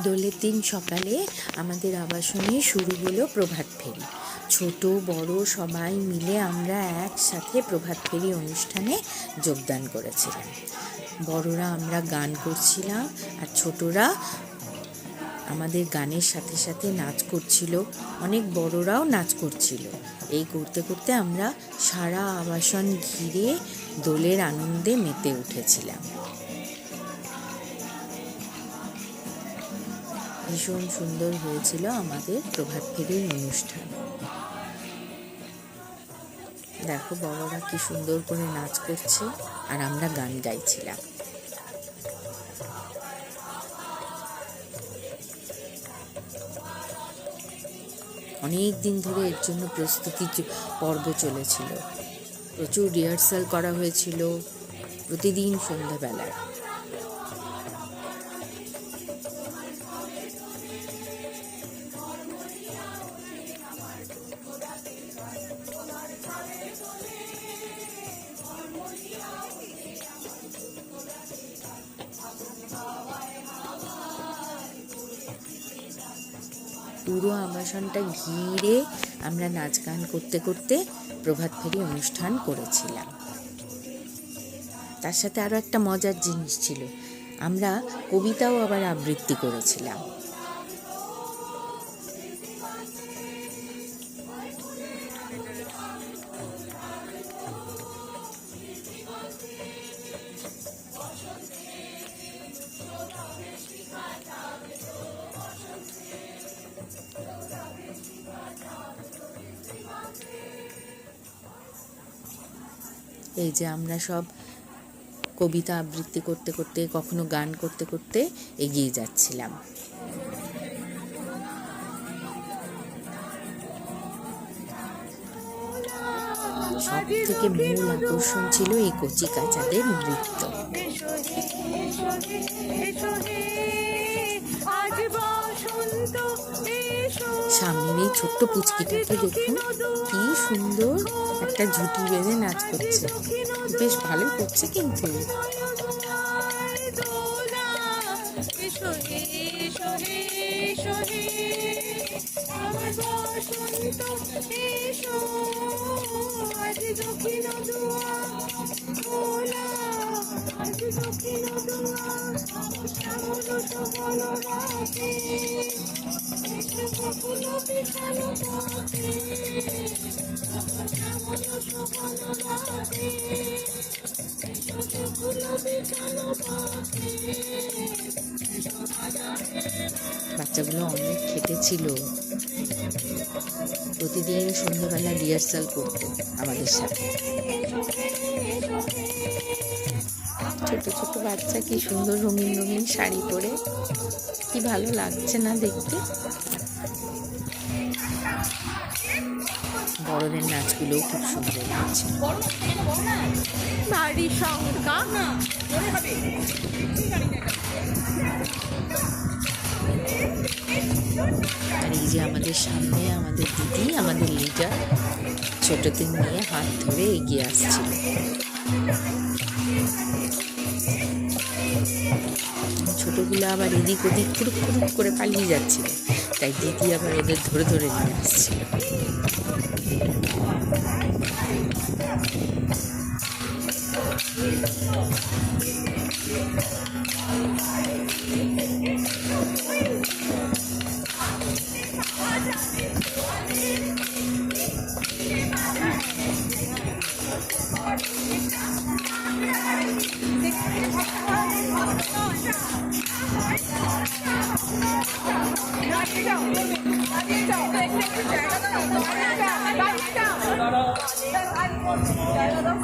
দোলের দিন সকালে আমাদের আবাসনে শুরু হলো প্রভাত ফেরি। ছোট, বড় সবাই মিলে আমরা একসাথে প্রভাত ফেরি অনুষ্ঠানে যোগদান করেছিলাম। বড়রা আমরা গান করছিলাম আর ছোটরা আমাদের গানের সাথে সাথে নাচ করছিল। অনেক বড়রাও নাচ করছিল। এই করতে করতে আমরা সারা আবাসন ঘিরে দোলের আনন্দে মেতে উঠেছিলাম। ভীষণ সুন্দর হয়েছিল আমাদের প্রভাত ফেরির অনুষ্ঠান। দেখো বড়রা কি সুন্দর করে নাচ করছে, আর আমরা গান গাইছিলাম। অনেক দিন ধরে এর জন্য প্রস্তুতি পর্ব চলেছিল। প্রচুর রিহার্সাল করা হয়েছিল প্রতিদিন সন্ধ্যাবেলায়। পুরো আবাসনটা ঘিরে আমরা নাচ গান করতে করতে প্রভাত ফেরি অনুষ্ঠান করেছিলাম। তার সাথে আরও একটা মজার জিনিস ছিল। আমরা কবিতাও আবার আবৃত্তি করেছিলাম। এই যে আমরা সব কবিতা আবৃত্তি করতে করতে, কখনো গান করতে করতে এগিয়ে যাচ্ছিলাম। সব থেকে মূল আকর্ষণ ছিল এই কচি কাচাদের নৃত্য। সামনের এই ছোট্ট পুচকিটাকে দেখুন, কি সুন্দর একটা ঝুঁটি বেঁধে নাচ করছে। বেশ ভালো করছে কিন্তু। বাচ্চাগুলো অনেক খেটেছিল প্রতিদিন সন্ধ্যাবেলা রিহার্সাল করতো আমাদের সাথে। ছোট ছোট বাচ্চা কি সুন্দর রঙিন রঙিন শাড়ি পরে। কি ভালো লাগছে না দেখতে? বড়দের নাচগুলো খুব সুন্দর লাগছে। সংখ্যা? আর এই যে আমাদের সামনে আমাদের দিদি আমাদের লিডার ছোটদের নিয়ে হাত ধরে এগিয়ে আসছিল। ছোটগুলো আবার এদিক ওদিক ফুরুক ফুরুক করে পালিয়ে যাচ্ছিল। তাই দিদি আবার এদের ধরে ধরে নিয়ে আসছিল। 阿里上，阿里上，阿里上，阿里上，阿里上。